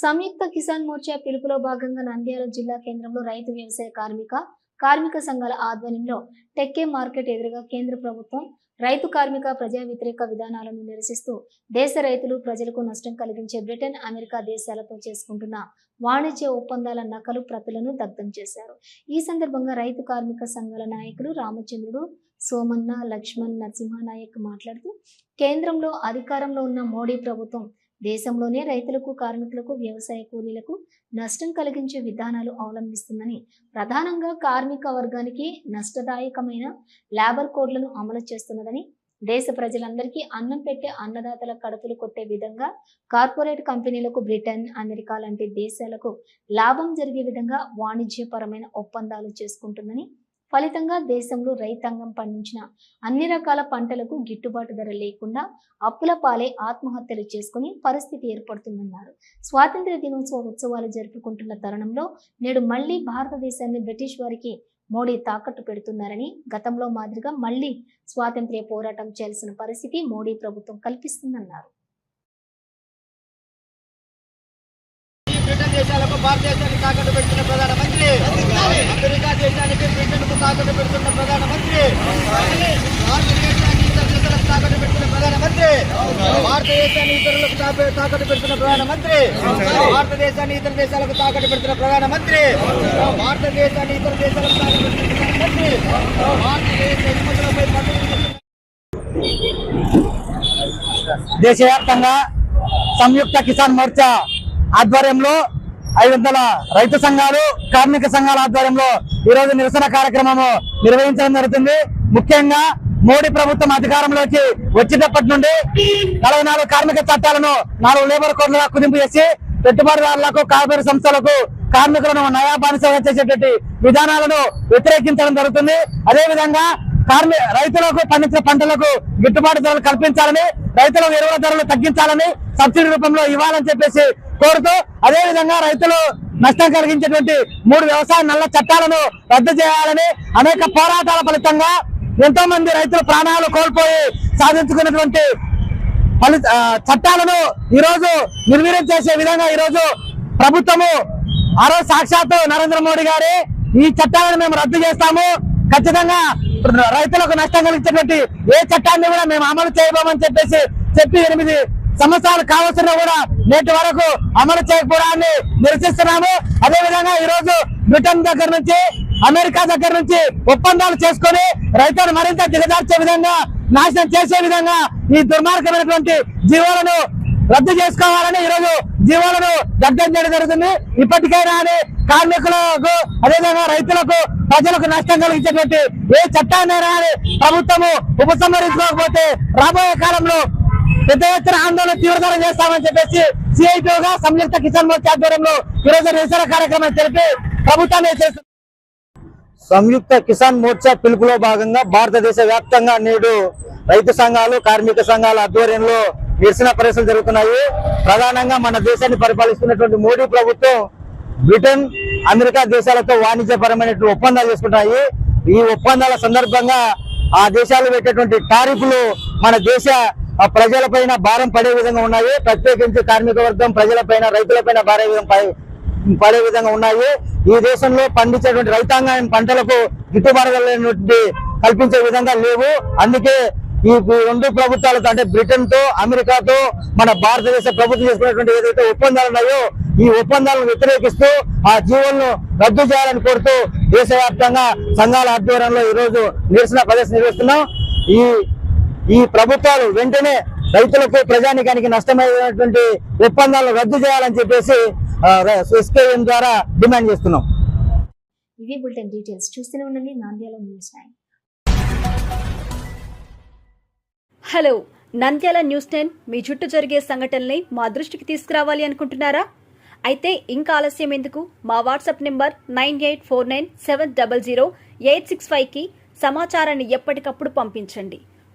సంయుక్త కిసాన్ మోర్చా పిలుపులో భాగంగా నంద్యాల జిల్లా కేంద్రంలో రైతు వ్యవసాయ కార్మిక కార్మిక సంఘాల ఆధ్వర్యంలో టెక్కే మార్కెట్ ఎదురుగా కేంద్ర ప్రభుత్వం రైతు కార్మిక ప్రజా వ్యతిరేక విధానాలను నిరసిస్తూ దేశ రైతులు ప్రజలకు నష్టం కలిగించే బ్రిటన్ అమెరికా దేశాలతో చేసుకుంటున్న వాణిజ్య ఒప్పందాల నకలు ప్రతులను దగ్ధం చేశారు. ఈ సందర్భంగా రైతు కార్మిక సంఘాల నాయకులు రామచంద్రుడు సోమన్న లక్ష్మణ్ నరసింహనాయక్ మాట్లాడుతూ కేంద్రంలో అధికారంలో ఉన్న మోడీ ప్రభుత్వం దేశంలోనే రైతులకు కార్మికులకు వ్యవసాయ కూలీలకు నష్టం కలిగించే విధానాలు అవలంబిస్తుందని ప్రధానంగా కార్మిక వర్గానికి నష్టదాయకమైన లేబర్ కోడ్లను అమలు చేస్తున్నదని దేశ ప్రజలందరికీ అన్నం పెట్టే అన్నదాతల కడుపులు కొట్టే విధంగా కార్పొరేట్ కంపెనీలకు బ్రిటన్ అమెరికా లాంటి దేశాలకు లాభం జరిగే విధంగా వాణిజ్యపరమైన ఒప్పందాలు చేసుకుంటుందని ఫలితంగా దేశంలో రైతాంగం పండించిన అన్ని రకాల పంటలకు గిట్టుబాటు ధర లేకుండా అప్పుల పాలే ఆత్మహత్యలు చేసుకుని పరిస్థితి ఏర్పడుతుందన్నారు. స్వాతంత్ర్య దినోత్సవ ఉత్సవాలు జరుపుకుంటున్న తరుణంలో నేడు మళ్ళీ భారతదేశాన్ని బ్రిటిష్ వారికి మోడీ తాకట్టు పెడుతున్నారని గతంలో మాదిరిగా మళ్ళీ స్వాతంత్ర్య పోరాటం చేయాల్సిన పరిస్థితి మోడీ ప్రభుత్వం కల్పిస్తుందన్నారు. బ్రిటన్ దేశాలకు భారతదేశాన్ని తాకట్టు పెట్టిన ప్రధానమంత్రి అమెరికా దేశానికి బ్రిటన్కు తాకట్టు పెడుతున్న ప్రధానమంత్రి. భారతదేశాన్ని ఇతర దేశాలకు తాకట్టు పెడుతున్న ప్రధానమంత్రి. భారతదేశాన్ని ఇతరులకు తాకట్టు పెడుతున్న ప్రధానమంత్రి. భారతదేశాన్ని ఇతర దేశాలకు తాకట్టు పెడుతున్న ప్రధానమంత్రి. భారతదేశాన్ని ఇతర దేశాలకు తాకట్టు పెడుతున్న ప్రధానమంత్రి. భారతదేశ ఎగుమతులపై దేశవ్యాప్తంగా సంయుక్త కిసాన్ మోర్చా ఆధ్వర్యంలో ఐదు వందల రైతు సంఘాలు కార్మిక సంఘాల ఆధ్వర్యంలో ఈ రోజు నిరసన కార్యక్రమము నిర్వహించడం జరుగుతుంది. ముఖ్యంగా మోడీ ప్రభుత్వం అధికారంలోకి వచ్చేటప్పటి నుండి నలభై నాలుగు కార్మిక చట్టాలను నాలుగు లేబర్ కోడ్లుగా కుదింపు చేసి పెట్టుబడిదారులకు కార్పొరేట్ సంస్థలకు కార్మికులను నయా బానిసగా చేసేటువంటి విధానాలను వ్యతిరేకించడం జరుగుతుంది. అదే విధంగా కార్మి రైతులకు పండించిన పంటలకు గిట్టుబాటు ధరలు కల్పించాలని రైతులకు ఎరువుల ధరలు తగ్గించాలని సబ్సిడీ రూపంలో ఇవ్వాలని చెప్పేసి కోరుతూ అదేవిధంగా రైతులు నష్టం కలిగించేటువంటి మూడు వ్యవసాయ నల్ల చట్టాలను రద్దు చేయాలని అనేక పోరాటాల ఫలితంగా ఎంతో మంది రైతులు ప్రాణాలు కోల్పోయి సాధించుకున్నటువంటి ఫలిత చట్టాలను ఈరోజు నిర్వీర్యం చేసే విధంగా ఈరోజు ప్రభుత్వము ఆ రోజు సాక్షాత్తు నరేంద్ర మోడీ గారి ఈ చట్టాలను మేము రద్దు చేస్తాము. ఖచ్చితంగా రైతులకు నష్టం కలిగించేటువంటి ఏ చట్టాన్ని కూడా మేము అమలు చేయబోమని చెప్పేసి చెప్పి ఎనిమిది సంవత్సరాలు కావలసిన కూడా నేటి వరకు అమలు చేయకపోవడాన్ని నిరసిస్తున్నాము. అదే విధంగా ఈ రోజు బ్రిటన్ దగ్గర నుంచి అమెరికా దగ్గర నుంచి ఒప్పందాలు చేసుకొని రైతులను మరింత దిగజార్చే విధంగా నాశనం చేసే విధంగా ఈ దుర్మార్గమైనటువంటి జీవాలను రద్దు చేసుకోవాలని ఈరోజు జీవాలను దగ్ధం చేయడం జరుగుతుంది. ఇప్పటికైనా అని కార్మికులకు అదేవిధంగా రైతులకు ప్రజలకు నష్టం కలిగించేటువంటి ఏ చట్టాన్నైనా అని ప్రభుత్వము ఉపసంహరించుకోకపోతే రాబోయే కాలంలో పెద్ద ఎత్తున ఆందోళన తీవ్రతరం చేస్తామని చెప్పేసి సిఐటిగా సంయుక్త కిసాన్ మోర్చా ఆధ్వర్యంలో ఈరోజు నిరసన కార్యక్రమం తెలిపి ప్రభుత్వాన్ని చేస్తుంది సంయుక్త కిసాన్ మోర్చా పిలుపులో భాగంగా భారతదేశ వ్యాప్తంగా నేడు రైతు సంఘాలు కార్మిక సంఘాల ఆధ్వర్యంలో నిరసన పరిస్థితులు జరుగుతున్నాయి. ప్రధానంగా మన దేశాన్ని పరిపాలిస్తున్నటువంటి మోడీ ప్రభుత్వం బ్రిటన్ అమెరికా దేశాలతో వాణిజ్యపరమైనటువంటి ఒప్పందాలు చేసుకుంటున్నాయి. ఈ ఒప్పందాల సందర్భంగా ఆ దేశాలు పెట్టేటువంటి టారిఫ్లు మన దేశ ఆ, ప్రజలపైన భారం పడే విధంగా ఉన్నాయి. ప్రత్యేకించి కార్మిక వర్గం ప్రజలపైన రైతులపైన భారీ విధంగా పడే విధంగా ఉన్నాయి. ఈ దేశంలో పండించేటువంటి రైతాంగం పంటలకు గిట్టుబాటు కల్పించే విధంగా లేవు. అందుకే ఈ ఈ రెండు ప్రభుత్వాలతో అంటే బ్రిటన్తో అమెరికాతో మన భారతదేశ ప్రభుత్వం చేసుకున్నటువంటి ఏదైతే ఒప్పందాలు ఉన్నాయో ఈ ఒప్పందాలను వ్యతిరేకిస్తూ ఆ జీవోలను రద్దు చేయాలని కోరుతూ దేశవ్యాప్తంగా సంఘాల ఆధ్వర్యంలో ఈ రోజు నిరసన ప్రదర్శన నిర్వహిస్తున్నాం. ఈ ఈ ప్రభుత్వాలు వెంటనే రైతులకు ప్రజానికానికి నష్టమైనటువంటి ఒప్పందాలను రద్దు చేయాలని చెప్పేసి ఎస్కేఎం ద్వారా డిమాండ్ చేస్తున్నాం. ఇవి బులెటిన్ డీటెయిల్స్. చూస్తూనే ఉండండి Nandyal news nine. Hello Nandyal news ten మీ చుట్టూ జరిగే సంఘటనల్ని మా దృష్టికి తీసుకురావాలి అనుకుంటున్నారా? అయితే ఇంకా ఆలస్యం ఎందుకు? మా WhatsApp number nine eight four nine seven double zero eight six ఫైవ్కి సమాచారాన్ని ఎప్పటికప్పుడు పంపించండి.